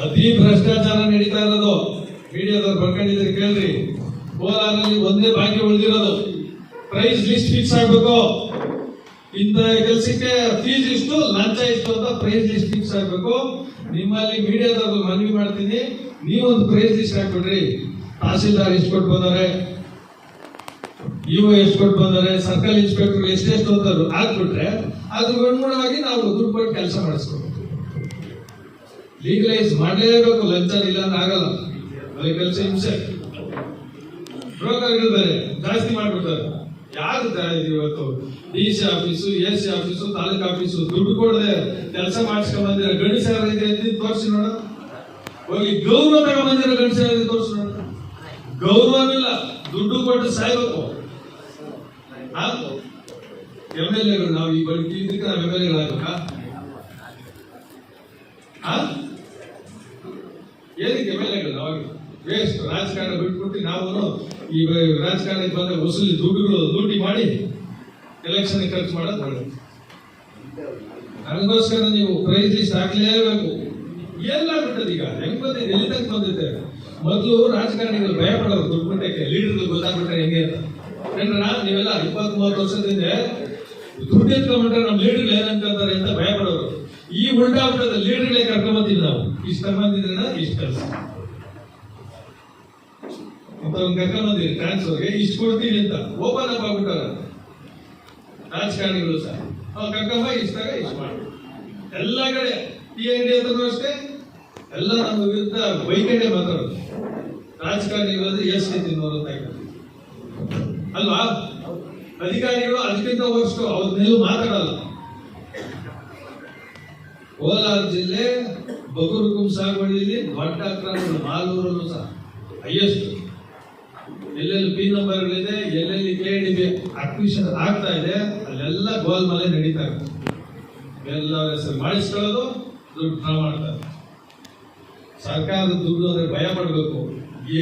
ಅತಿ ಭ್ರಷ್ಟಾಚಾರ ನಡೀತಾ ಇರೋದು. ಮೀಡಿಯಾದವ್ರು ಬರ್ಕೊಂಡಿದ್ರೆ ಕೇಳ್ರಿ. ಕೋಲಾರಲ್ಲಿ ಒಂದೇ ಬಾಕಿ ಉಳಿದಿರೋದು. ಪ್ರೈಸ್ ಲಿಸ್ಟ್ ಫಿಕ್ಸ್ ಆಗ್ಬೇಕು. ಇಂತ ಕೆಲಸಕ್ಕೆ ಫೀಸ್ ಇಷ್ಟು ಲಂಚ ಇಷ್ಟು ಅಂತ ಪ್ರೈಸ್ ಲಿಸ್ಟ್ ಫಿಕ್ಸ್ ಆಗ್ಬೇಕು. ನಿಮ್ಮಲ್ಲಿ ಮೀಡಿಯಾದವ್ರು ಮನವಿ ಮಾಡ್ತೀನಿ. ನೀವೊಂದು ಪ್ರೈಸ್ ಲಿಸ್ಟ್ ಹಾಕ್ಬಿಡ್ರಿ. ತಹಸೀಲ್ದಾರ್ ಎಷ್ಟು ಕೊಟ್ಟು ಬಂದರೆ ಇವು ಎಷ್ಟು ಕೊಟ್ಟು ಬಂದರೆ ಸರ್ಕಲ್ ಇನ್ಸ್ಪೆಕ್ಟರ್ ಎಷ್ಟೆಷ್ಟು ಅಂತ ಹಾಕ್ಬಿಟ್ರೆ ಅದ್ರ ಅನುಗುಣವಾಗಿ ನಾವು ದುಡ್ಡು ಕೊಟ್ಟು ಕೆಲಸ ಮಾಡಿಸ್ಬೇಕು ಲೀಗಲೈಸ್ ಮಾಡಲೇಬೇಕು ಲಂಚ ಇಲ್ಲ ಅಂದ್ರೆ ಆಗಲ್ಲ. ಅಲ್ಲಿ ಕೆಲಸ ಹಿಂಸೆ. ಬ್ರೋಕರ್ಗಳು ಬೇರೆ, ಜಾಸ್ತಿ ಮಾಡ್ಬಿಡ್ತಾರೆ. ಯಾರು ಇವತ್ತು? D C office A C office taluk office ದುಡ್ಡು ಕೊಡದೆ ಕೆಲಸ ಮಾಡಿಸ್ಕೊಂಡ್ ಬಂದಿರ ಗಣಿಸ ಇದೆ ಅಂತ ತೋರಿಸಿ ನೋಡ. ಹೋಗಿ ಗೌರವ ತಗೊಂಡ್ಬಂದಿರೋ ಗಣಿಸ ಇದೆ ತೋರಿಸಿ ನೋಡ. ಗೌರವವಿಲ್ಲ, ದುಡ್ಡು ಕೊಟ್ಟು ಸಾಯ್ಬೇಕು. ಎಂ ಎಲ್ ಎಗಳು, ನಾವು ಈ ಬಗ್ಗೆ ಇದಕ್ಕೆ ನಾವು ಎಲ್ ಎಲ್ ಎಗಳು ಅವಾಗ. ವೇಸ್ಟ್ ರಾಜಕಾರಣ ಬಿಟ್ಬಿಟ್ಟು ನಾವು ಈ ರಾಜಕಾರಣಕ್ಕೆ ಬಂದ ವಸೂಲಿ ದುಡ್ಡುಗಳು ಲೂಟಿ ಮಾಡಿ ಎಲೆಕ್ಷನ್ ಖರ್ಚು ಮಾಡೋದು ಒಳ್ಳೆ ನನಗೋಸ್ಕರ ನೀವು ಪ್ರೈಸ್ ಲಿಸ್ಟ್ ಹಾಕ್ಲೇಬೇಕು ಎಲ್ಲ ಬಿಟ್ಟದ ಈಗ, ಹೆಂಗ್ ಬಂದಿದೆ, ಎಲ್ಲಿ ತನಕ ಬಂದಿದೆ? ಮೊದಲು ರಾಜಕಾರಣಿಗಳು ಭಯ ಪಡೋರು ದುಡ್ಡು ಮಟ್ಟಕ್ಕೆ ಲೀಡರ್ಗಳು ಗೊತ್ತಾಗ್ಬಿಟ್ರೆ ಹೆಂಗೆ ಅಂತ. ನಾನು ನೀವೆಲ್ಲ ಇಪ್ಪತ್ತ್ ಮೂವತ್ತು ವರ್ಷದಿಂದ ದುಡ್ಡು ಎತ್ಕೊಂಡ್ಬಿಟ್ರೆ ನಮ್ಮ ಲೀಡರ್ ಏನಂತಾರೆ ಅಂತ ಭಯ ಪಡೋರು ಈ ಉಲ್ಟಾ ಬಿಟ್ಟದ ಲೀಡರ್ಗಳೇ ಕರ್ಕೊಂಬತ್ತೀವಿ ನಾವು. ಇಷ್ಟು ಬಂದಿದ್ರೆ ಇಷ್ಟ ಕೆಲಸ ಇಂಥವ್ನ ಕರ್ಕೊಂಬಂದಿರಿ ಟ್ರಾನ್ಸ್ಫರ್ಗೆ ಇಷ್ಟು ಕೊಡ್ತೀನಿ ಅಂತ. ಓಪನ್ ಅಪ್ ಆಗ್ಬಿಟ್ಟಾರ. ರಾಜಕಾರಣಿಗಳು ಸಹ. ಅವ್ರು ಕರ್ಕೊಂಬ ಇಷ್ಟಾಗ ಇಷ್ಟು ಮಾಡಿ. ಎಲ್ಲ ಕಡೆ ಟಿ ಎನ್ ಡಿ ಅಂತ ಅಷ್ಟೇ. ಎಲ್ಲ ನಮ್ಮ ವಿರುದ್ಧ ಬೈಕಡೆ ಮಾತಾಡೋದು. ರಾಜಕಾರಣಿಗಳು ಎಷ್ಟು ತಿನ್ನೋರು ಅಂತ. ಅಲ್ವಾ? ಅಧಿಕಾರಿಗಳು ಅದಕ್ಕಿಂತ ಅವ್ರ ಅವ್ರನ್ನೆಲ್ಲೂ ಮಾತಾಡಲ್ಲ. ಕೋಲಾರ ಜಿಲ್ಲೆ ಬಗುರುಕುಂ ಸಾಗುವಳಿಯಲ್ಲಿ ದೊಡ್ಡ ಅಕ್ರಮಗಳು ಮಾಲೂರಲ್ಲೂ ಸಹ, ಹೈಯೆಸ್ಟ್. ಎಲ್ಲೆಲ್ಲಿ ಪಿ ನಂಬರ್ಗಳಿದೆ ಎಲ್ಲೆಲ್ಲಿ ಕೆ ಡಿ ಬಿ ಅಕ್ವಿಷನ್ ಆಗ್ತಾ ಇದೆ, ಅಲ್ಲೆಲ್ಲ ಗೋಲ್ಮಾಲೆ ನಡೀತಾ ಇರ್ತದೆ ಎಲ್ಲರ ಹೆಸರು ಮಾಡಿಸ್ಕೊಳ್ಳೋದು, ದುಡ್ಡು ಡ್ರಾ ಮಾಡ್ತಾರೆ ಸರ್ಕಾರದ ದುಡ್ಡು ಅಂದರೆ ಭಯ ಪಡಬೇಕು.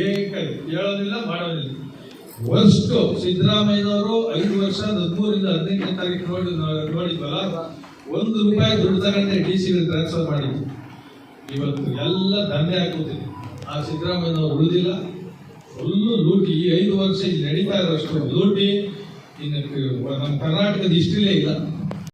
ಏಕ? ಹೇಳೋದಿಲ್ಲ, ಮಾಡೋದಿಲ್ಲ. ವರ್ಷ ಸಿದ್ದರಾಮಯ್ಯನವರು ಐದು ವರ್ಷ ಹದಿಮೂರಿಂದ ಹದಿನೆಂಟನೇ ತಾರೀಕು ನೋಡಿ ನೋಡಿದ್ವಲ್ಲ? ಒಂದು ರೂಪಾಯಿ ದುಡ್ಡು ತಗೊಂಡೆ ಡಿ ಸಿ ಟ್ರಾನ್ಸ್ಫರ್ ಮಾಡಿದ್ವಿ ಇವತ್ತು ಎಲ್ಲ ದಂಧೆ ಹಾಕೋತೀನಿ ಆ ಸಿದ್ದರಾಮಯ್ಯನವರು ಉಳಿದಿಲ್ಲ. ಫುಲ್ಲು ಲೂಟಿ, ಈ ಐದು ವರ್ಷ ಇಲ್ಲಿ ನಡೀತಾ ಇರೋಷ್ಟು ಲೂಟಿ, ಇನ್ನು ನಮ್ಮ ಕರ್ನಾಟಕದ ಇಷ್ಟಿಲೇ ಇಲ್ಲ.